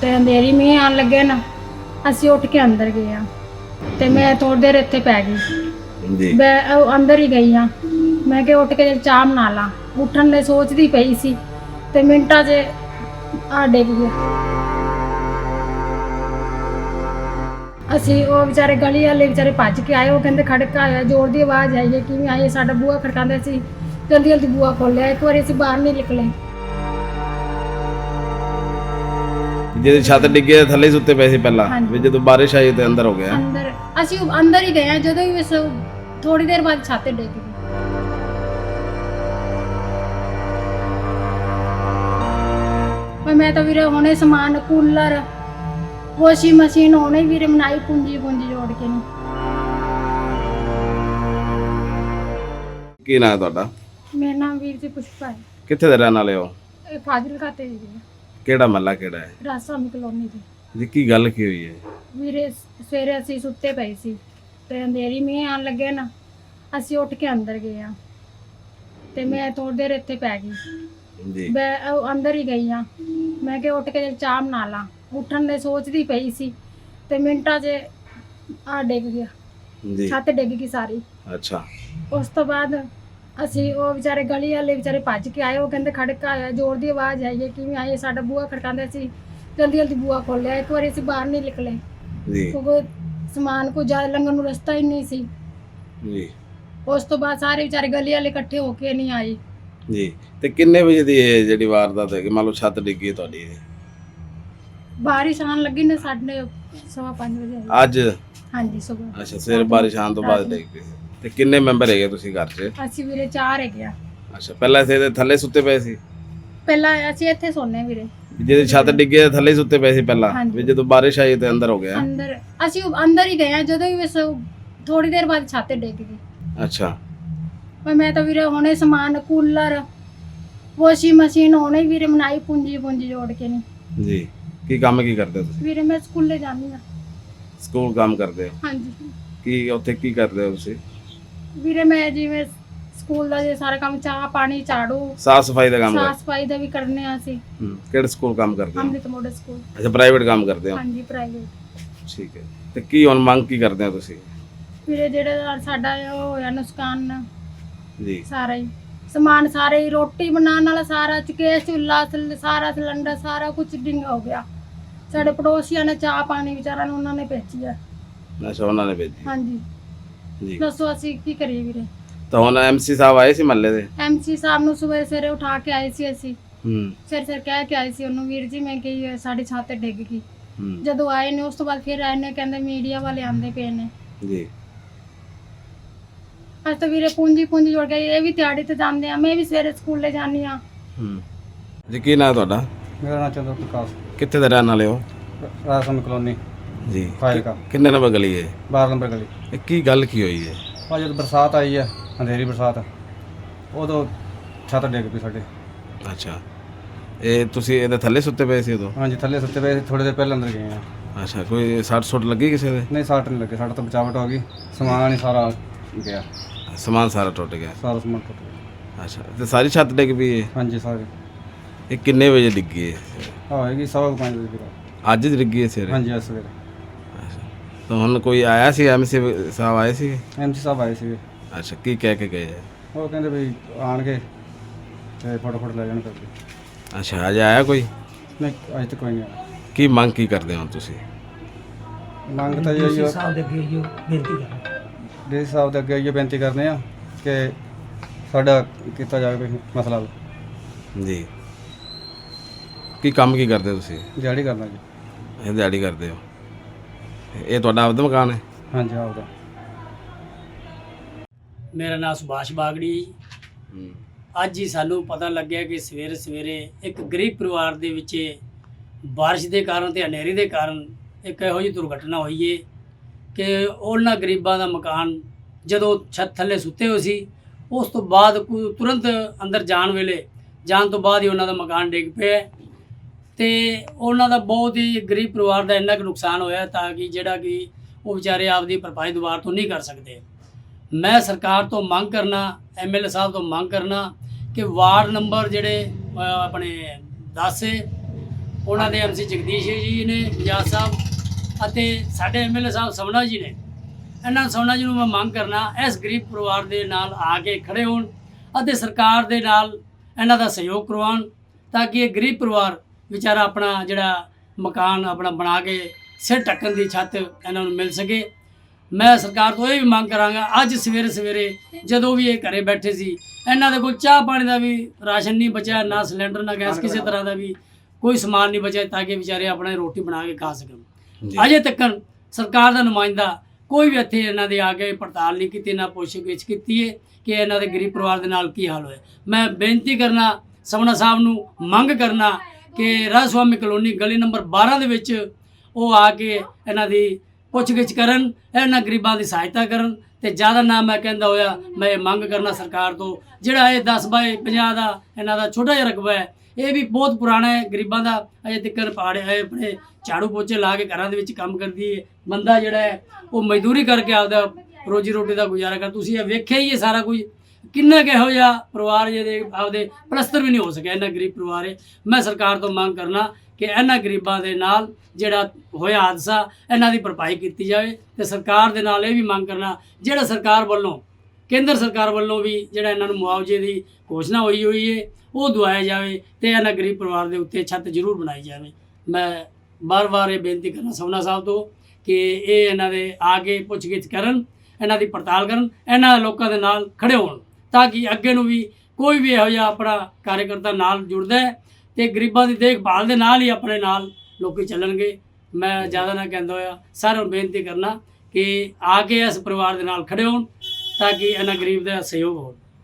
ਤੇ ਅੰਧੇਰੀ ਮੀਂਹ ਆਣ ਲੱਗੇ ਨਾ ਅਸੀਂ ਉੱਠ ਕੇ ਅੰਦਰ ਗਏ ਆ ਤੇ ਮੈਂ ਥੋੜੀ ਦੇਰ ਇੱਥੇ ਪੈ ਗਈ। ਜੀ ਮੈਂ ਉਹ ਅੰਦਰ ਹੀ ਗਈ ਆ ਮੈਂ ਕਿ ਉੱਠ ਕੇ ਚਾਹ ਬਣਾ ਲਾਂ। ਉੱਠਣ ਦੇ ਸੋਚਦੀ ਪਈ ਸੀ ਤੇ ਮਿੰਟਾਂ 'ਚ ਆ ਡਿੱਗ ਗਿਆ ਅਸੀਂ ਉਹ ਵਿਚਾਰੇ ਗਲੀ ਵਾਲੇ ਵਿਚਾਰੇ ਭੱਜ ਕੇ ਆਏ। ਉਹ ਕਹਿੰਦੇ ਖੜਕਾ ਆਇਆ। ਜ਼ੋਰ ਦੀ ਆਵਾਜ਼ ਆਈ ਹੈ ਕਿਵੇਂ ਆਈ ਹੈ? ਸਾਡਾ ਬੂਹਾ ਖੜਕਾਉਂਦੇ ਸੀ। ਜਲਦੀ ਜਲਦੀ ਬੂਹਾ ਖੋਲਿਆ ਇੱਕ ਵਾਰੀ ਅਸੀਂ ਬਾਹਰ ਨਹੀਂ ਨਿਕਲੇ। ਜਿਹਦੀ ਛੱਤ ਡਿੱਗੀ ਥੱਲੇ ਸੁੱਤੇ ਪਏ ਸੀ ਪਹਿਲਾਂ ਹਾਂਜੀ। ਵੀ ਜਦੋਂ ਬਾਰਿਸ਼ ਆਈ ਤੇ ਅੰਦਰ ਹੋ ਗਿਆ ਅੰਦਰ ਅਸੀਂ ਉਹ ਅੰਦਰ ਹੀ ਗਏ ਆ ਜਦੋਂ ਹੀ ਬਸ ਥੋੜੀ ਦੇਰ ਬਾਅਦ ਛੱਤ ਡਿੱਗ ਗਈ। ਪਰ ਮੈਂ ਤਾਂ ਵੀਰੇ ਹੁਣੇ ਸਮਾਨ ਕੂਲਰ ਵਾਸ਼ਿੰਗ ਮਸ਼ੀਨ ਹੁਣੇ ਵੀਰੇ ਮਨਾਈ ਪੂੰਜੀ ਪੂੰਜੀ ਜੋੜ ਕੇ ਨਹੀਂ ਕੀ ਨਾਂ ਹੈ ਤੁਹਾਡਾ? ਮੇਰਾ ਨਾਮ ਵੀਰ ਜੀ ਪੁਸ਼ਪਾ ਹੈ। ਕਿੱਥੇ ਦੇ ਰਹਿਣ ਵਾਲੇ ਹੋ? ਇਹ ਫਾਜ਼ਿਲਕਾ ਤੇ ਜੀ। ਕਿਹੜਾ ਮਹੱਲਾ ਕਿਹੜਾ ਹੈ? ਰਾਸਾਮੀ ਕਲੋਨੀ ਦੀ ਜੀ ਕੀ ਗੱਲ ਕੀ ਹੋਈ ਹੈ? ਵੀਰੇ ਸਵੇਰੇ ਅਸੀਂ ਸੁੱਤੇ ਪਏ ਸੀ। ਤੇ ਅੰਧੇਰੀ ਮੀਂਹ ਆਣ ਲੱਗੇ ਨਾ ਅਸੀਂ ਉੱਠ ਕੇ ਅੰਦਰ ਗਏ ਆ ਤੇ ਮੈਂ ਥੋੜੀ ਦੇਰ ਇੱਥੇ ਪੈ ਗਈ। ਜੀ। ਮੈਂ ਉਹ ਅੰਦਰ ਹੀ ਗਈ ਆ ਮੈਂ ਕਿ ਉੱਠ ਕੇ ਚਾਹ ਬਣਾ ਲਾਂ। ਉੱਠਣ ਦੇ ਸੋਚਦੀ ਪਈ ਸੀ। ਤੇ ਮਿੰਟਾਂ 'ਚ ਆ ਡਿੱਗ ਗਿਆ। ਜੀ। ਛੱਤ ਡਿੱਗ ਗਈ ਸਾਰੀ। ਅੱਛਾ। ਉਸ ਤੋਂ ਬਾਅਦ ਅਸੀਂ ਉਹ ਵਿਚਾਰੇ ਗਲੀ ਵਾਲੇ ਵਿਚਾਰੇ ਭੱਜ ਕੇ ਆਏ ਉਹ ਕਹਿੰਦੇ ਖੜਕਾ ਆਇਆ ਜ਼ੋਰ ਦੀ ਆਵਾਜ਼ ਆਈ ਹੈ ਕਿਵੇਂ ਹੈ? ਸਾਡਾ ਬੂਹਾ ਖੜਕਾਉਂਦੇ ਸੀ। ਜਲਦੀ ਜਲਦੀ ਬੂਹਾ ਖੋਲਿਆ ਇੱਕ ਵਾਰੀ ਅਸੀਂ ਬਾਹਰ ਨਹੀਂ ਨਿਕਲੇ। ਜੀ। ਕਿਉਂਕਿ ਸਮਾਨ ਕੋ ਜ਼ਿਆਦਾ ਲੰਘਣ ਨੂੰ ਰਸਤਾ ਹੀ ਨਹੀਂ ਸੀ। ਜੀ। ਉਸ ਤੋਂ ਬਾਅਦ ਸਾਰੇ ਵਿਚਾਰੇ ਗਲੀ ਵਾਲੇ ਇਕੱਠੇ ਹੋ ਕੇ ਨਹੀਂ ਆਏ। ਜੀ। ਤੇ ਕਿੰਨੇ ਵਜੇ ਦੀ ਇਹ ਜਿਹੜੀ ਵਾਰਦਾਤ ਹੈ ਕਿ ਮੰਨ ਲਓ ਛੱਤ ਡਿੱਗੀ ਹੈ ਤੁਹਾਡੀ। ਇਹ? ਬਾਰਿਸ਼ ਆਉਣ ਲੱਗੀ ਨੇ ਸਾਡੇ ਸਵਾ ਪੰਜ ਵਜੇ। ਆਈ। ਅੱਜ? ਹਾਂਜੀ ਸਵੇਰ। ਅੱਛਾ ਸਵੇਰ ਬਾਰਿਸ਼ ਆਉਣ ਤੋਂ ਬਾਅਦ ਡਿੱਗ ਪਈ ਤੇ ਕਿੰਨੇ ਮੈਂਬਰ ਹੈਗੇ ਤੁਸੀਂ ਘਰ 'ਚ? ਅਸੀਂ ਵੀਰੇ ਚਾਰ ਹੈਗੇ ਆ। ਅੱਛਾ ਪਹਿਲਾਂ ਇੱਥੇ ਦੇ ਥੱਲੇ ਸੁੱਤੇ ਪਏ ਸੀ? ਪਹਿਲਾਂ ਅਸੀਂ ਇੱਥੇ ਸੋਨੇ ਵੀਰੇ। ਜਿਹਦੀ ਛੱਤ ਡਿੱਗੀ ਤੇ ਥੱਲੇ ਹੀ ਸੁੱਤੇ ਪਏ ਸੀ ਪਹਿਲਾਂ? ਹਾਂਜੀ। ਵੀ ਜਦੋਂ ਬਾਰਿਸ਼ ਆਈ ਤੇ ਅੰਦਰ ਹੋ ਗਿਆ ਅੰਦਰ ਅਸੀਂ ਅੰਦਰ ਹੀ ਗਏ ਆ ਜਦੋਂ ਹੀ ਬਸ ਥੋੜੀ ਦੇਰ ਬਾਅਦ ਛੱਤ ਡਿੱਗ ਗਈ। ਅੱਛਾ। ਪਰ ਮੈਂ ਤਾਂ ਵੀਰੇ ਹੁਣੇ ਸਮਾਨ ਕੂਲਰ ਵਾਸ਼ਿੰਗ ਮਸ਼ੀਨ ਹੁਣੇ ਵੀਰੇ ਮਨਾਈ ਪੂੰਜੀ ਪੂੰਜੀ ਜੋੜ ਕੇ ਨਹੀਂ। ਜੀ। ਕੀ ਕੰਮ ਕੀ ਕਰਦੇ ਹੋ ਤੁਸੀਂ? ਵੀਰੇ ਮੈਂ ਸਕੂਲੇ ਜਾਂਦੀ ਆ ਸਕੂਲ ਕੰਮ ਕਰਦੇ ਹੋ? ਹਾਂਜੀ। ਕੀ ਉੱਥੇ ਕੀ ਕਰਦੇ ਹੋ ਤੁਸੀਂ? ਵੀਰੇ ਮੈਂ ਜਿਵੇਂ ਸਕੂਲ ਦਾ ਜੇ ਸਾਰਾ ਕੰਮ ਚਾਹ ਪਾਣੀ ਝਾੜੂ ਸਾਫ਼ ਸਫ਼ਾਈ ਦਾ ਕੰਮ ਸਾਫ਼ ਸਫ਼ਾਈ ਦਾ ਵੀ ਕਰਨੇ ਆ ਅਸੀਂ। ਹੂੰ ਕਿਹੜੇ ਸਕੂਲ ਕੰਮ ਕਰਦੇ ਹੋ? Amrit model school. ਅੱਛਾ ਪ੍ਰਾਈਵੇਟ ਕੰਮ ਕਰਦੇ ਹੋ? ਹਾਂਜੀ ਪ੍ਰਾਈਵੇਟ ਠੀਕ ਹੈ। ਤੇ ਕੀ ਹੁਣ ਮੰਗ ਕੀ ਕਰਦੇ ਹੋ ਤੁਸੀਂ? ਵੀਰੇ ਜਿਹੜਾ ਸਾਡਾ ਇਹ ਉਹ ਹੋਇਆ ਨੁਕਸਾਨ। ਜੀ। ਸਾਰਾ ਹੀ। ਸਮਾਨ ਸਾਰੇ ਹੀ ਰੋਟੀ ਬਣਾਉਣ ਵਾਲਾ ਸਾਰਾ ਚੁਕੇ ਚੁੱਲਾ ਸਿਲ- ਸਾਰਾ ਸਿਲੰਡਰ ਸਾਰਾ ਕੁਝ ਡਿੰਗ ਹੋ ਗਿਆ। ਸਾਡੇ ਪੜੋਸੀਆਂ ਨੇ ਚਾਹ ਪਾਣੀ ਵਿਚਾਰਾਂ ਨੂੰ ਉਹਨਾਂ ਨੇ ਭੇਜੀ ਆ। ਅੱਛਾ ਉਹਨਾਂ ਨੇ ਭੇਜੀ। ਹਾਂਜੀ। ਜੀ। ਦੱਸੋ ਅਸੀਂ ਕੀ ਕਰੀਏ ਵੀਰੇ? ਤਾਂ ਹੁਣ ਐਮਸੀ ਸਾਹਿਬ ਆਏ ਸੀ ਮਹੱਲੇ ਦੇ? ਐਮਸੀ ਸਾਹਿਬ ਨੂੰ ਸਵੇਰੇ ਸਵੇਰੇ ਉਠਾ ਕੇ ਆਏ ਸੀ ਅਸੀਂ। ਹੂੰ। ਸਿਰ ਸਿਰ ਕਹਿ ਕੇ ਆਏ ਸੀ ਉਹਨੂੰ ਵੀਰ ਜੀ ਮੈਂ ਕਹੀ ਹੈ, ਸਾਡੀ ਛੱਤ ਤੇ ਡਿੱਗ ਗਈ। ਹੂੰ। ਜਦੋਂ ਆਏ ਨੇ ਉਸ ਤੋਂ ਬਾਅਦ ਫਿਰ ਆਏ ਨੇ ਕਹਿੰਦੇ ਮੀਡੀਆ ਵਾਲੇ ਆਂਦੇ ਪਏ ਨੇ। ਜੀ। ਅੱਜ ਤਾਂ ਵੀਰੇ ਪੂੰਜੀ ਪੂੰਜੀ ਜੁੜ ਗਈ ਇਹ ਵੀ ਤਿਆੜੀ ਤੇ ਜਾਂਦੇ ਆ ਮੈਂ ਵੀ ਸਵੇਰੇ ਸਕੂਲੇ ਜਾਂਦੀ ਆ ਹੂੰ। ਜੀ ਕੀ ਨਾਂ ਤੁਹਾਡਾ? ਮੇਰਾ ਨਾਮ ਚੰਦਰ ਪ੍ਰਕਾਸ਼। ਕਿੱਥੇ ਦੇ ਰਹਿਣ ਵਾਲੇ ਹੋ? ਰਾਸਮ ਕਲੋਨੀ। ਜੀ। ਫਾਇਲਕਾ ਕਿੰਨੇ ਨੰਬਰ ਗਲੀ ਹੈ? 12 ਨੰਬਰ ਗਲੀ। ਇਹ ਕੀ ਗੱਲ ਕੀ ਹੋਈ ਹੈ? ਆ ਜਦ ਬਰਸਾਤ ਆਈ ਹੈ ਅੰਧੇਰੀ ਬਰਸਾਤ। ਉਦੋਂ ਛੱਤ ਡਿੱਗ ਪਈ ਸਾਡੇ। ਅੱਛਾ। ਇਹ ਤੁਸੀਂ ਇਹਦੇ ਥੱਲੇ ਸੁੱਤੇ ਪਏ ਸੀ ਉਦੋਂ? ਹਾਂਜੀ ਥੱਲੇ ਸੁੱਤੇ ਪਏ ਥੋੜੇ ਦੇਰ ਪਹਿਲਾਂ ਅੰਦਰ ਗਏ ਆ ਅੱਛਾ ਕੋਈ ਸੱਟ ਸੁੱਟ ਲੱਗੀ ਕਿਸੇ ਦੇ? ਨਹੀਂ ਸੱਟ ਨਹੀਂ ਲੱਗੇ ਸਾਡਾ ਤਾਂ ਬਚਾਵਟ ਹੋ ਗਈ। ਸਮਾਨ ਹੀ ਸਾਰਾ ਗਿਆ। ਸਮਾਨ ਸਾਰਾ ਟੁੱਟ ਗਿਆ। ਸਾਰਾ ਸਮਾਨ ਟੁੱਟ ਗਿਆ। ਅੱਛਾ ਤੇ ਸਾਰੀ ਛੱਤ ਡਿੱਗ ਪਈ ਹੈ? ਹਾਂਜੀ ਸਾਰੇ। ਇਹ ਕਿੰਨੇ ਵਜੇ ਡਿੱਗੀ ਹੈ? ਹੋਏਗੀ ਸਵਾ ਕੁ ਪੰਜ ਵਜੇ ਦੀ ਰਾਤ। ਅੱਜ ਡਿੱਗੀ ਹੈ ਸਵੇਰੇ? ਹਾਂਜੀ ਅੱਜ ਸਵੇਰੇ। ਤਾਂ ਹੁਣ ਕੋਈ ਆਇਆ ਸੀ ਐਮਸੀ ਸਾਹਿਬ ਆਏ ਸੀ? ਐਮਸੀ ਸਾਹਿਬ ਆਏ ਸੀਗੇ। ਅੱਛਾ ਕੀ ਕਹਿ ਕੇ ਗਏ? ਹੈ? ਉਹ ਕਹਿੰਦੇ ਵੀ ਆਣਗੇ ਤੇ ਫਟਾਫਟ ਲੈ ਜਾਣ ਕਰਕੇ। ਅੱਛਾ ਅੱਜ ਆਇਆ ਕੋਈ? ਨਹੀਂ ਅੱਜ ਤੱਕ ਕੋਈ ਨਹੀਂ ਆਇਆ। ਕੀ ਮੰਗ ਕੀ ਕਰਦੇ ਹੋ ਤੁਸੀਂ? ਮੰਗ ਤਾਂ ਇਹ ਹੀ ਸਾਹਿਬ ਦੇ ਅੱਗੇ ਇਹ ਬੇਨਤੀ ਕਰਦੇ ਸਾਹਿਬ ਦੇ ਅੱਗੇ ਇਹ ਬੇਨਤੀ ਕਰਦੇ ਆ ਕਿ ਸਾਡਾ ਕੀਤਾ ਜਾਵੇ ਕੋਈ ਮਸਲਾ। ਜੀ। ਕੀ ਕੰਮ ਕੀ ਕਰਦੇ ਹੋ ਤੁਸੀਂ? ਦਿਹਾੜੀ ਕਰਨਾ ਜੀ। ਇਹ ਦਿਹਾੜੀ ਕਰਦੇ ਹੋ? ਇਹ ਤੁਹਾਡਾ ਆਪਦਾ ਮਕਾਨ ਹੈ? ਹਾਂਜੀ ਆਪਦਾ। ਮੇਰਾ ਨਾਮ ਸੁਭਾਸ਼ ਬਾਗੜੀ ਜੀ। ਅੱਜ ਹੀ ਸਾਨੂੰ ਪਤਾ ਲੱਗਿਆ ਕਿ ਸਵੇਰੇ ਸਵੇਰੇ ਇੱਕ ਗਰੀਬ ਪਰਿਵਾਰ ਦੇ ਵਿੱਚ ਬਾਰਿਸ਼ ਦੇ ਕਾਰਨ ਤੇ ਹਨੇਰੀ ਦੇ ਕਾਰਨ ਇੱਕ ਇਹੋ ਜਿਹੀ ਦੁਰਘਟਨਾ ਹੋਈ ਏ ਕਿ ਉਹਨਾਂ ਗਰੀਬਾਂ ਦਾ ਮਕਾਨ ਜਦੋਂ ਛੱਤ ਥੱਲੇ ਸੁੱਤੇ ਹੋਏ ਸੀ ਉਸ ਤੋਂ ਬਾਅਦ ਤੁਰੰਤ ਅੰਦਰ ਜਾਣ ਵੇਲੇ ਜਾਣ ਤੋਂ ਬਾਅਦ ਹੀ ਉਹਨਾਂ ਦਾ ਮਕਾਨ ਡਿੱਗ ਪਿਆ। ਤੇ ਉਹਨਾਂ ਦਾ ਬਹੁਤ ਹੀ ਗਰੀਬ ਪਰਿਵਾਰ ਦਾ ਇੰਨਾ ਕੁ ਨੁਕਸਾਨ ਹੋਇਆ ਤਾਂ ਕਿ ਜਿਹੜਾ ਕਿ ਉਹ ਵਿਚਾਰੇ ਆਪਦੀ ਭਰਪਾਈ ਦੁਬਾਰ ਤੋਂ ਨਹੀਂ ਕਰ ਸਕਦੇ। ਮੈਂ ਸਰਕਾਰ ਤੋਂ ਮੰਗ ਕਰਨਾ ਐਮਐਲਏ ਸਾਹਿਬ ਤੋਂ ਮੰਗ ਕਰਨਾ ਕਿ ਵਾਰਡ ਨੰਬਰ ਜਿਹੜੇ ਆਪਣੇ 10 ਏ, ਉਹਨਾਂ ਦੇ ਐਮਸੀ ਜਗਦੀਸ਼ ਜੀ ਨੇ, ਪੰਜਾਬ ਸਾਹਿਬ ਅਤੇ ਸਾਡੇ ਐਮਐਲਏ ਸਾਹਿਬ ਸਮਣਾ ਜੀ ਨੇ, ਇਹਨਾਂ ਸਮਣਾ ਜੀ ਨੂੰ ਮੈਂ ਮੰਗ ਕਰਨਾ, ਇਸ ਗਰੀਬ ਪਰਿਵਾਰ ਦੇ ਨਾਲ ਆ ਕੇ ਖੜੇ ਹੋਣ ਅਤੇ ਸਰਕਾਰ ਦੇ ਨਾਲ ਇਹਨਾਂ ਦਾ ਸਹਿਯੋਗ ਕਰਵਾਉਣ ਤਾਂ ਕਿ ਇਹ ਗਰੀਬ ਪਰਿਵਾਰ ਵਿਚਾਰਾ ਆਪਣਾ ਜਿਹੜਾ ਮਕਾਨ ਆਪਣਾ ਬਣਾ ਕੇ ਸਿਰ ਢੱਕਣ ਦੀ ਛੱਤ ਇਹਨਾਂ ਨੂੰ ਮਿਲ ਸਕੇ। ਮੈਂ ਸਰਕਾਰ ਤੋਂ ਇਹ ਵੀ ਮੰਗ ਕਰਾਂਗਾ ਅੱਜ ਸਵੇਰੇ ਸਵੇਰੇ ਜਦੋਂ ਵੀ ਇਹ ਘਰੇ ਬੈਠੇ ਸੀ ਇਹਨਾਂ ਦੇ ਕੋਲ ਚਾਹ ਪਾਣੀ ਦਾ ਵੀ ਰਾਸ਼ਨ ਨਹੀਂ ਬਚਿਆ ਨਾ ਸਿਲੰਡਰ ਨਾ ਗੈਸ ਕਿਸੇ ਤਰ੍ਹਾਂ ਦਾ ਵੀ ਕੋਈ ਸਮਾਨ ਨਹੀਂ ਬਚਿਆ ਤਾਂ ਕਿ ਵਿਚਾਰੇ ਆਪਣੀ ਰੋਟੀ ਬਣਾ ਕੇ ਖਾ ਸਕਣ। ਅਜੇ ਤੱਕ ਸਰਕਾਰ ਦਾ ਨੁਮਾਇੰਦਾ ਕੋਈ ਵੀ ਇੱਥੇ ਇਹਨਾਂ ਦੇ ਆ ਕੇ ਪੜਤਾਲ ਨਹੀਂ ਕੀਤੀ ਨਾ ਪੁੱਛਗਿੱਛ ਕੀਤੀ ਹੈ ਕਿ ਇਹਨਾਂ ਦੇ ਗਰੀਬ ਪਰਿਵਾਰ ਦੇ ਨਾਲ ਕੀ ਹਾਲ ਹੋਇਆ। ਮੈਂ ਬੇਨਤੀ ਕਰਨਾ ਸਮਣਾ ਸਾਹਿਬ ਨੂੰ ਮੰਗ ਕਰਨਾ ਕਿ ਰਾਜ ਸੁਆਮੀ ਕਲੋਨੀ ਗਲੀ ਨੰਬਰ 12 ਦੇ ਵਿੱਚ ਉਹ ਆ ਕੇ ਇਹਨਾਂ ਦੀ ਪੁੱਛਗਿੱਛ ਕਰਨ, ਇਹਨਾਂ ਗਰੀਬਾਂ ਦੀ ਸਹਾਇਤਾ ਕਰਨ ਤੇ ਜ਼ਿਆਦਾ ਨਾ ਮੈਂ ਕਹਿੰਦਾ ਹੋਇਆ, ਮੈਂ ਇਹ ਮੰਗ ਕਰਨਾ ਸਰਕਾਰ ਤੋਂ, ਜਿਹੜਾ ਇਹ 10 ਬਾਏ 50 ਦਾ ਇਹਨਾਂ ਦਾ ਛੋਟਾ ਜਿਹਾ ਰਕਬਾ ਹੈ, ਇਹ ਵੀ ਬਹੁਤ ਪੁਰਾਣਾ ਹੈ, ਗਰੀਬਾਂ ਦਾ ਅਜੇ ਤੱਕ ਪਾੜੇ ਹੈ ਆਪਣੇ ਝਾੜੂ ਪੋਚੇ ਲਾ ਕੇ ਘਰਾਂ ਦੇ ਵਿੱਚ ਕੰਮ ਕਰਦੀ ਹੈ, ਬੰਦਾ ਜਿਹੜਾ ਹੈ, ਉਹ ਮਜ਼ਦੂਰੀ ਕਰਕੇ ਆਪਦਾ ਰੋਜੀ ਰੋਟੀ ਦਾ ਗੁਜ਼ਾਰਾ ਕਰ ਤੁਸੀਂ ਇਹ ਵੇਖਿਆ ਹੀ ਇਹ ਸਾਰਾ ਕੁਝ। ਕਿੰਨਾ ਕਿਹੋ ਜਿਹਾ ਪਰਿਵਾਰ ਜਿਹਦੇ ਆਪਦੇ ਪਲਸਤਰ ਵੀ ਨਹੀਂ ਹੋ ਸਕਿਆ ਇਹਨਾਂ ਗਰੀਬ ਪਰਿਵਾਰ ਹੈ ਮੈਂ ਸਰਕਾਰ ਤੋਂ ਮੰਗ ਕਰਨਾ ਕਿ ਇਹਨਾਂ ਗਰੀਬਾਂ ਦੇ ਨਾਲ ਜਿਹੜਾ ਹੋਇਆ ਹਾਦਸਾ, ਇਹਨਾਂ ਦੀ ਭਰਪਾਈ ਕੀਤੀ ਜਾਵੇ ਤੇ ਸਰਕਾਰ ਦੇ ਨਾਲ ਇਹ ਵੀ ਮੰਗ ਕਰਨਾ, ਜਿਹੜਾ ਸਰਕਾਰ ਵੱਲੋਂ, ਕੇਂਦਰ ਸਰਕਾਰ ਵੱਲੋਂ ਵੀ ਜਿਹੜਾ ਇਹਨਾਂ ਨੂੰ ਮੁਆਵਜ਼ੇ ਦੀ ਘੋਸ਼ਣਾ ਹੋਈ ਹੋਈ ਹੈ ਉਹ ਦਵਾਇਆ ਜਾਵੇ ਤੇ ਇਹਨਾਂ ਗਰੀਬ ਪਰਿਵਾਰ ਦੇ ਉੱਤੇ ਛੱਤ ਜ਼ਰੂਰ ਬਣਾਈ ਜਾਵੇ। ਮੈਂ ਬਾਰ-ਬਾਰ ਇਹ ਬੇਨਤੀ ਕਰਨਾ ਸੋਨਾ ਸਾਹਿਬ ਤੋਂ ਕਿ ਇਹ ਇਹਨਾਂ ਦੇ ਆ ਕੇ ਪੁੱਛਗਿੱਛ ਕਰਨ, ਇਹਨਾਂ ਦੀ ਪੜਤਾਲ ਕਰਨ, ਇਹਨਾਂ ਲੋਕਾਂ ਦੇ ਨਾਲ ਖੜੇ ਹੋਣ। ਤਾਂ ਕਿ ਅੱਗੇ ਨੂੰ ਵੀ ਕੋਈ ਵੀ ਇਹੋ ਜਿਹਾ ਆਪਣਾ ਕਾਰਜਕਰਤਾ ਨਾਲ ਜੁੜਦਾ ਹੈ ਤੇ ਗਰੀਬਾਂ ਦੀ ਦੇਖਭਾਲ ਦੇ ਨਾਲ ਹੀ ਆਪਣੇ ਨਾਲ ਲੋਕੀ ਚੱਲਣਗੇ। ਮੈਂ ਜ਼ਿਆਦਾ ਨਾ ਕਹਿੰਦਾ ਹੋਇਆ, ਸਾਰਿਆਂ ਨੂੰ ਬੇਨਤੀ ਕਰਨਾ ਕਿ ਆ ਕੇ ਇਸ ਪਰਿਵਾਰ ਦੇ ਨਾਲ ਖੜੇ ਹੋਣ ਤਾਂ ਕਿ ਇਹਨਾਂ ਗਰੀਬ ਦਾ ਸਹਿਯੋਗ ਹੋਵੇ।